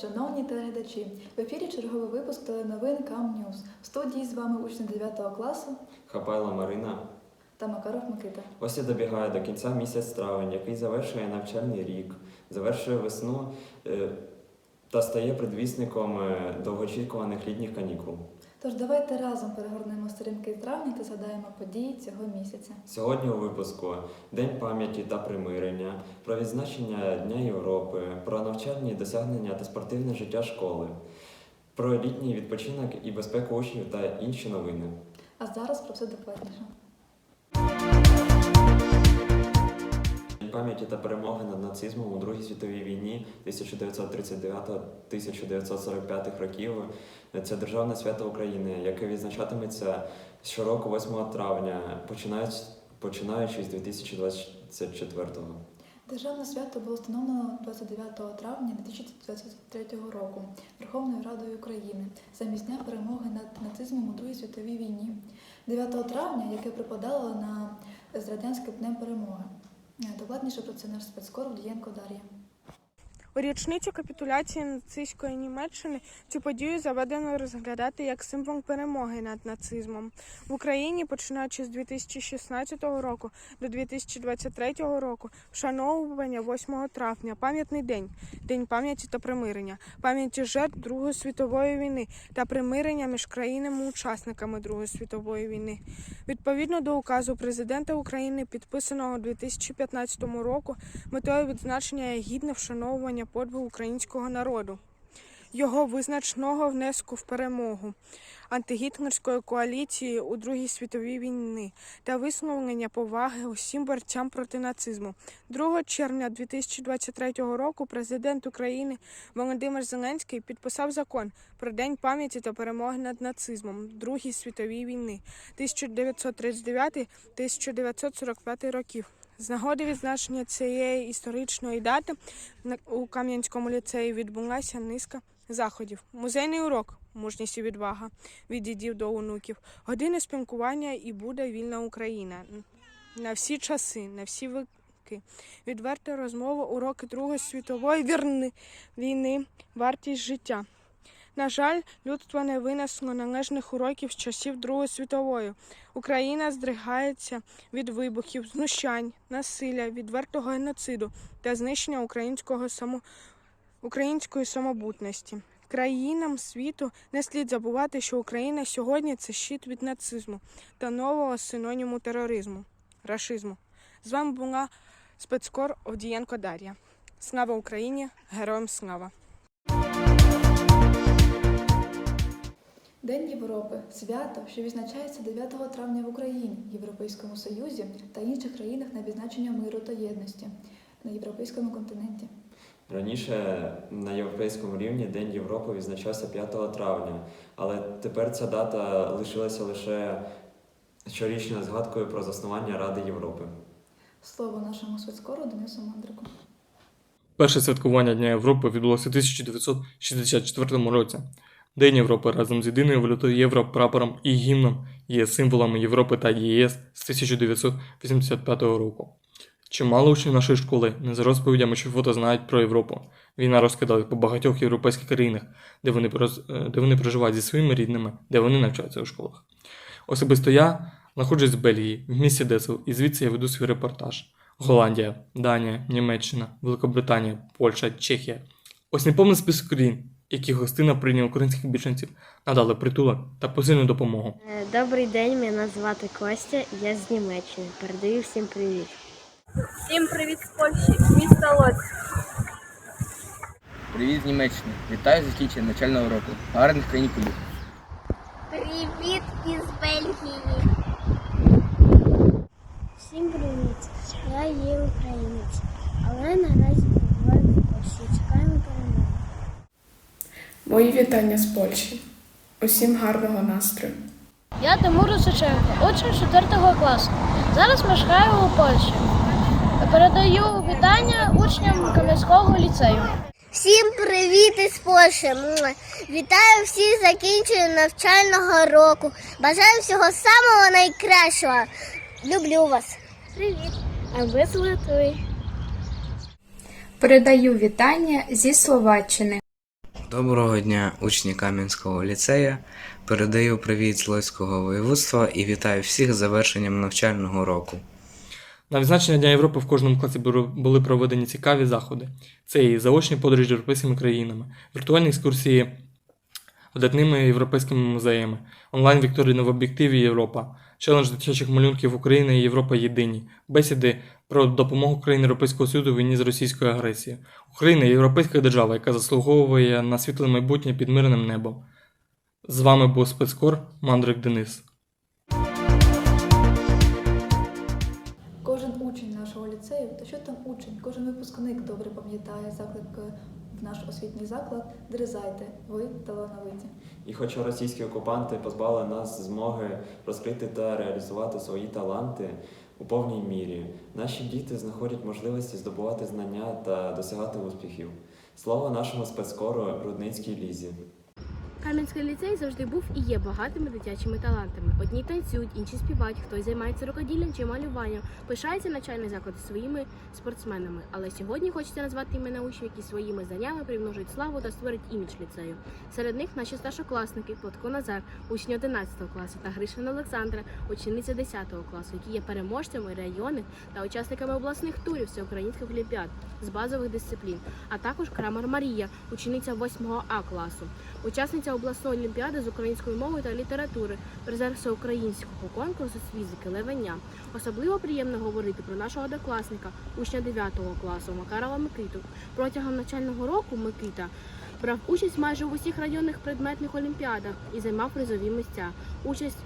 шановні телеглядачі! В ефірі черговий випуск теленовин Кам Ньюз. В студії з вами учні 9 класу Хапайла Марина. та Макаров Микита. Ось і добігає до кінця місяць травень, який завершує навчальний рік, завершує весну е, та стає предвісником е, довгоочікуваних літніх канікул. Тож давайте разом перегорнемо сторінки травня та згадаємо події цього місяця. Сьогодні у випуску День пам'яті та примирення, про відзначення Дня Європи, про навчальні досягнення та спортивне життя школи, про літній відпочинок і безпеку учнів та інші новини. А зараз про все докладніше. Пам'яті та перемоги над нацизмом у Другій світовій війні 1939-1945 років це державне свято України, яке відзначатиметься щороку 8 травня, починаючи, починаючи з 2024-го. Державне свято було встановлено 29 травня 2023 року Верховною Радою України замість дня перемоги над нацизмом у Другій світовій війні. 9 травня, яке припадало на з радянським днем перемоги. Докладніше про це наш спецкор Дієнко Дар'я. Річницю капітуляції нацистської Німеччини цю подію заведено розглядати як символ перемоги над нацизмом в Україні, починаючи з 2016 року до 2023 року, вшановування 8 травня, пам'ятний день, день пам'яті та примирення, пам'яті жертв Другої світової війни та примирення між країнами-учасниками Другої світової війни. Відповідно до указу президента України, підписаного у 2015 року, метою відзначення є гідне вшановування подвигу українського народу, його визначного внеску в перемогу антигітлерської коаліції у Другій світовій війни та висловлення поваги усім борцям проти нацизму. 2 червня 2023 року президент України Володимир Зеленський підписав закон про День пам'яті та перемоги над нацизмом Другій світовій війни 1939-1945 років. З нагоди відзначення цієї історичної дати у Кам'янському ліцеї відбулася низка заходів. Музейний урок мужність і відвага від дідів до онуків, години спілкування і буде вільна Україна на всі часи, на всі віки. Відверта розмова, уроки Другої світової війни, вартість життя. На жаль, людство не винесло належних уроків з часів Другої світової. Україна здригається від вибухів, знущань, насилля, відвертого геноциду та знищення українського само... української самобутності. Країнам світу не слід забувати, що Україна сьогодні це щит від нацизму та нового синоніму тероризму рашизму. З вами була спецкор Овдієнко Дар'я. Слава Україні! Героям слава! День Європи свято, що відзначається 9 травня в Україні, Європейському Союзі та інших країнах на відзначення миру та єдності на європейському континенті. Раніше на європейському рівні День Європи відзначався 5 травня, але тепер ця дата лишилася лише щорічною згадкою про заснування Ради Європи. Слово нашому спецкору Денису Мандрику. Перше святкування Дня Європи відбулося у 1964 році. День Європи разом з єдиною валютою євро, прапором і гімном є символами Європи та ЄС з 1985 року. Чимало учнів нашої школи не за розповідями чи фото знають про Європу. Війна розкидала по багатьох європейських країнах, де вони, е, де вони проживають зі своїми рідними, де вони навчаються у школах. Особисто я знаходжусь в Бельгії, в місті Десел, і звідси я веду свій репортаж. Голландія, Данія, Німеччина, Великобританія, Польща, Чехія. Ось неповний список країн, які гостинно прийняли українських біженців, надали притулок та посильну допомогу. Е, Добрий день, мене звати Костя, я з Німеччини. Передаю всім привіт. Всім привіт з Польщі, міста Лоць. Привіт з Німеччини. Вітаю з закінченням навчального року. Гарних канікулів. Привіт із Бельгії. Всім привіт. Я є українець, але наразі перебуваю в Польщі. Чекаємо перемоги. Мої вітання з Польщі. Усім гарного настрою. Я Тимур Усаченко, учень 4 класу. Зараз мешкаю у Польщі. Передаю вітання учням Кам'янського ліцею. Всім привіт із Польщі. Вітаю всіх з закінченням навчального року. Бажаю всього самого найкращого. Люблю вас. Привіт. А ви з Литви. Передаю вітання зі Словаччини. Доброго дня, учні Кам'янського ліцею. Передаю привіт з Лойського воєводства і вітаю всіх з завершенням навчального року. На відзначення Дня Європи в кожному класі були- проведені цікаві заходи. Це і заочні подорожі європейськими країнами, віртуальні екскурсії видатними європейськими музеями, онлайн-вікторини в об'єктиві Європа, челендж дитячих малюнків Україна і Європа єдині, бесіди про допомогу країн Європейського Союзу в війні з російською агресією. Україна європейська держава, яка заслуговує на світле майбутнє під мирним небом. З вами був спецкор Мандрик Денис. Кожен учень нашого ліцею, та що там учень, кожен випускник добре пам'ятає заклик в наш освітній заклад дерзайте, ви талановиті. І хоча російські окупанти позбавили нас змоги розкрити та реалізувати свої таланти у повній мірі, наші діти знаходять можливості здобувати знання та досягати успіхів. Слово нашому спецкору Рудницькій Лізі. Кам'янський ліцей завжди був і є багатими дитячими талантами. Одні танцюють, інші співають, хтось займається рукоділлям чи малюванням. Пишається навчальний заклад своїми спортсменами. Але сьогодні хочеться назвати імена учнів, які своїми знаннями примножують славу та створять імідж ліцею. Серед них наші старшокласники Платко Назар, учні 11 класу, та Гришин Олександра, учениця 10 класу, які є переможцями районних та учасниками обласних турів всеукраїнських олімпіад з базових дисциплін, а також Крамар Марія, учениця 8 А класу, учасниця обласної олімпіади з української мови та літератури, призер всеукраїнського конкурсу з фізики Левеня. Особливо приємно говорити про нашого однокласника, учня 9 класу Макарова Микиту. Протягом навчального року Микита брав участь майже в усіх районних предметних олімпіадах і займав призові місця. Участь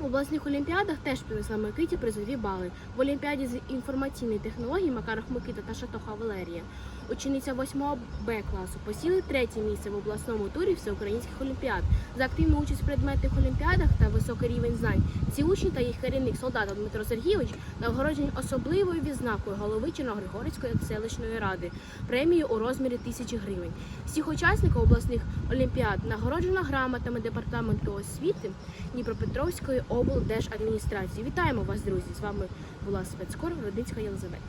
у обласних олімпіадах теж принесла Микиті призові бали. В олімпіаді з інформаційної технології Макаров Микита та Шатоха Валерія. Учениця 8 Б класу посіли третє місце в обласному турі всеукраїнських олімпіад. За активну участь в предметних олімпіадах та високий рівень знань. Ці учні та їх керівник солдат Дмитро Сергійович нагороджені особливою відзнакою голови Чорногригорівської селищної ради, премією у розмірі тисячі гривень. Всіх учасників обласних олімпіад нагороджено грамотами департаменту освіти Дніпропетровської облдержадміністрації. Вітаємо вас, друзі! З вами була спецкор Родницька Єлизавета.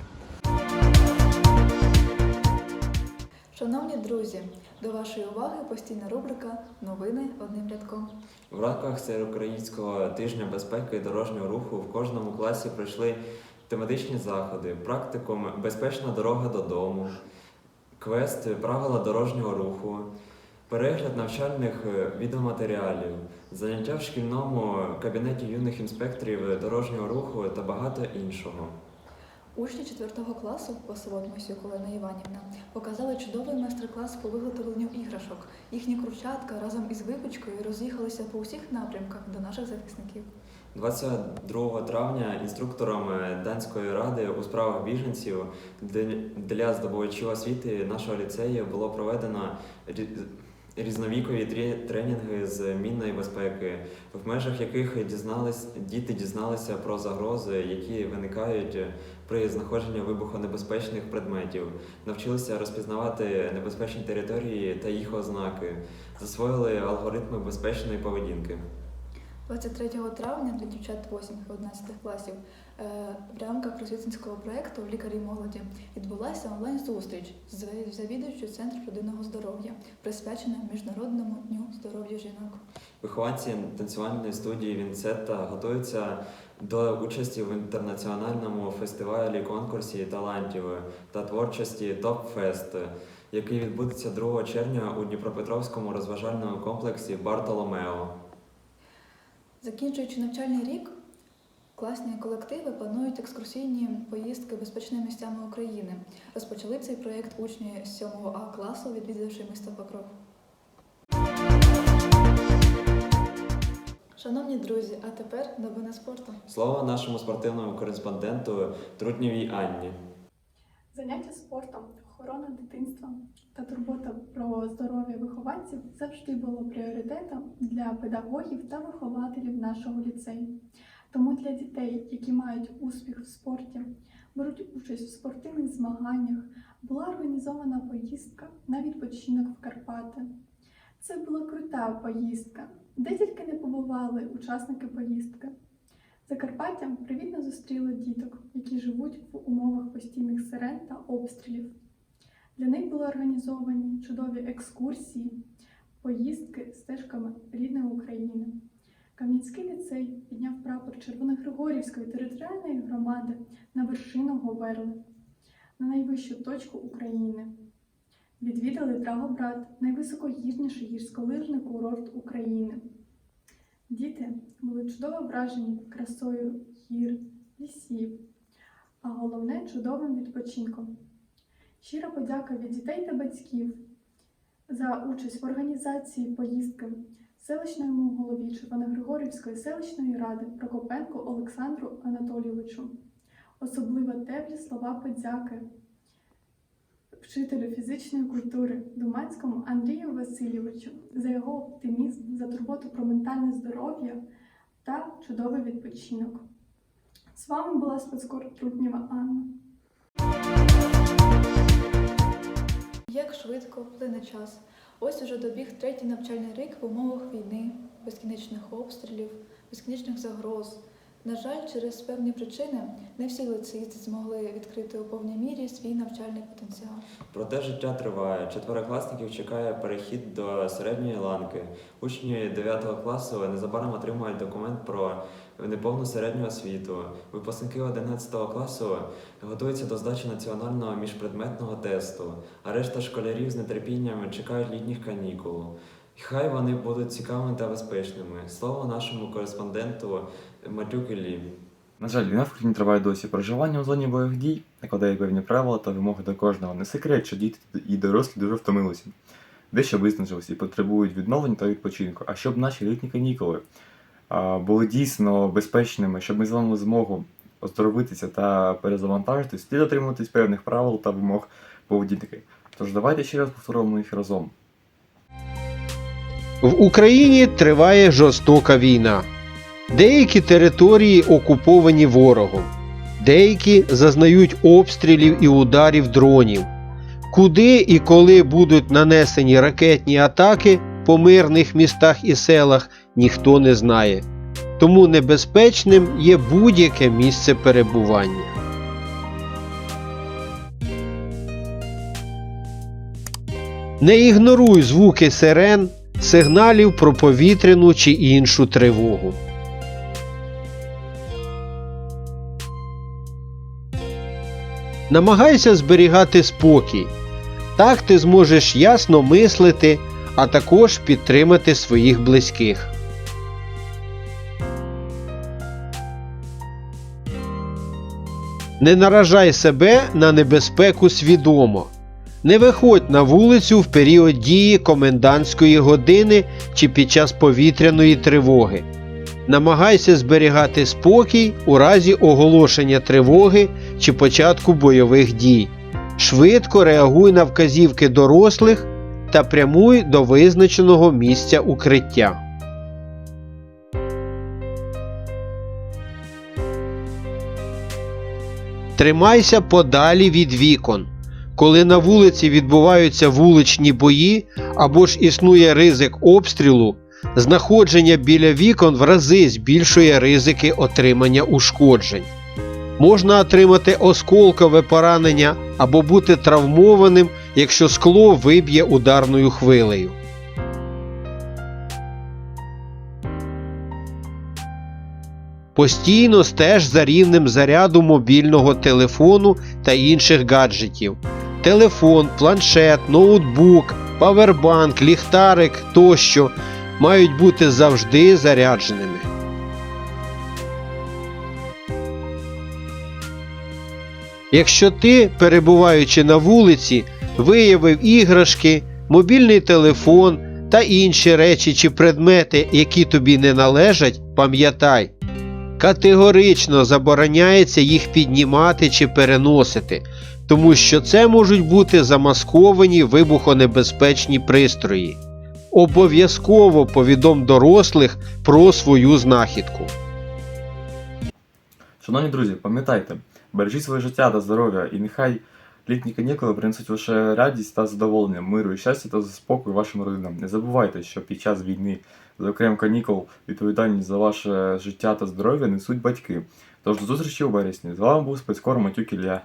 Шановні друзі, до вашої уваги постійна рубрика Новини одним рядком. В рамках Всеукраїнського тижня безпеки і дорожнього руху в кожному класі пройшли тематичні заходи, практикум Безпечна дорога додому, квест Правила дорожнього руху, перегляд навчальних відеоматеріалів, заняття в шкільному кабінеті юних інспекторів дорожнього руху та багато іншого. Учні 4 класу Посовод Мосюк Олена Іванівна показали чудовий майстер-клас по виготовленню іграшок. Їхні кручатка разом із випічкою роз'їхалися по усіх напрямках до наших захисників. 22 травня інструктором е, Данської ради у справах біженців для- здобувачів освіти нашого ліцею було проведено рі- різновікові тренінги з мінної безпеки, в межах яких дізнались, діти дізналися про загрози, які виникають при знаходженні вибухонебезпечних предметів, навчилися розпізнавати небезпечні території та їх ознаки, засвоїли алгоритми безпечної поведінки. 23 травня для дівчат 8 і 11 класів е, в рамках просвітницького проєкту Лікарі молоді відбулася онлайн-зустріч з завідувачем Центру людинного здоров'я, присвячена Міжнародному дню здоров'я жінок. Вихованці танцювальної студії Вінцетта готуються до участі в інтернаціональному фестивалі конкурсі талантів та творчості Топ-Фест, який відбудеться 2 червня у Дніпропетровському розважальному комплексі Бартоломео. Закінчуючи навчальний рік, класні колективи планують екскурсійні поїздки безпечними місцями України. Розпочали цей проєкт учні 7 А класу, відвідавши місто Покров. Шановні друзі, а тепер новини спорту. Слово нашому спортивному кореспонденту Трутнєвій Анні. Заняття спортом, охорона дитинства та турбота про здоров'я вихованців завжди було пріоритетом для педагогів та вихователів нашого ліцею. Тому для дітей, які мають успіх в спорті, беруть участь в спортивних змаганнях, була організована поїздка на відпочинок в Карпати. Це була крута поїздка, де тільки не побували учасники поїздки. Закарпаттям привітно зустріло діток, які живуть в умовах постійних сирен та обстрілів. Для них були організовані чудові екскурсії, поїздки стежками рідної України. Кам'янський ліцей підняв прапор Червоногригорівської територіальної громади на вершину Говерли, на найвищу точку України. Відвідали Драгобрат, найвисокогірніший гірськолижний курорт України. Діти були чудово вражені красою гір, лісів, а головне чудовим відпочинком. Щира подяка від дітей та батьків за участь в організації поїздки селищному голові Червоногригорівської селищної ради Прокопенку Олександру Анатолійовичу. Особливо теплі слова подяки вчителю фізичної культури Думанському Андрію Васильовичу за його оптимізм, за турботу про ментальне здоров'я та чудовий відпочинок. З вами була спецкор Трутнєва Анна. Як швидко плине час. Ось уже добіг третій навчальний рік в умовах війни, безкінечних обстрілів, безкінечних загроз. На жаль, через певні причини не всі лицеїсти змогли відкрити у повній мірі свій навчальний потенціал. Проте життя триває. Четверокласників чекає перехід до середньої ланки. Учні 9 класу незабаром отримають документ про неповну середню освіту. Випускники 11 класу готуються до здачі національного міжпредметного тесту, а решта школярів з нетерпінням чекають літніх канікул. Хай вони будуть цікавими та безпечними. Слово нашому кореспонденту Матюк Іллі. На жаль, війна в країні триває досі. Проживання у зоні бойових дій накладає певні правила та вимоги до кожного. Не секрет, що діти і дорослі дуже втомилися, дещо визнажилися і потребують відновлення та відпочинку. А щоб наші літні канікули а, були дійсно безпечними, щоб ми з вами змогу оздоровитися та перезавантажитись, слід дотримуватись певних правил та вимог поведінки. Тож давайте ще раз повторимо їх разом. В Україні триває жорстока війна. Деякі території окуповані ворогом, деякі зазнають обстрілів і ударів дронів. Куди і коли будуть нанесені ракетні атаки по мирних містах і селах, ніхто не знає. Тому небезпечним є будь-яке місце перебування. Не ігноруй звуки сирен, сигналів про повітряну чи іншу тривогу. Намагайся зберігати спокій. Так ти зможеш ясно мислити, а також підтримати своїх близьких. Не наражай себе на небезпеку свідомо. Не виходь на вулицю в період дії комендантської години чи під час повітряної тривоги. Намагайся зберігати спокій у разі оголошення тривоги чи початку бойових дій. Швидко реагуй на вказівки дорослих та прямуй до визначеного місця укриття. Тримайся подалі від вікон. Коли на вулиці відбуваються вуличні бої або ж існує ризик обстрілу, знаходження біля вікон в рази збільшує ризики отримання ушкоджень. Можна отримати осколкове поранення або бути травмованим, якщо скло виб'є ударною хвилею. Постійно стеж за рівнем заряду мобільного телефону та інших гаджетів. Телефон, планшет, ноутбук, павербанк, ліхтарик тощо мають бути завжди зарядженими. Якщо ти, перебуваючи на вулиці, виявив іграшки, мобільний телефон та інші речі чи предмети, які тобі не належать, пам'ятай, категорично забороняється їх піднімати чи переносити, тому що це можуть бути замасковані вибухонебезпечні пристрої. Обов'язково повідом дорослих про свою знахідку. Шановні друзі, пам'ятайте, бережіть своє життя та здоров'я, і нехай літні канікули принесуть лише радість та задоволення, миру і щастя та спокою вашим родинам. Не забувайте, що під час війни, за окрем канікул, відповідальність за ваше життя та здоров'я несуть батьки. Тож до зустрічі у вересні. З вами був спецкор Матюк Ілля.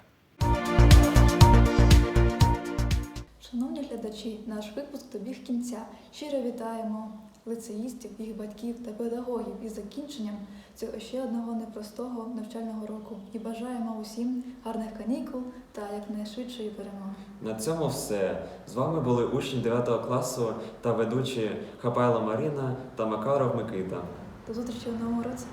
Дорогі глядачі, наш випуск добіг кінця. Щиро вітаємо лицеїстів, їх батьків та педагогів із закінченням цього ще одного непростого навчального року і бажаємо усім гарних канікул та якнайшвидшої перемоги. На цьому все. З вами були учні 9 класу та ведучі Хапайло Маріна та Макаров Микита. До зустрічі у новому році.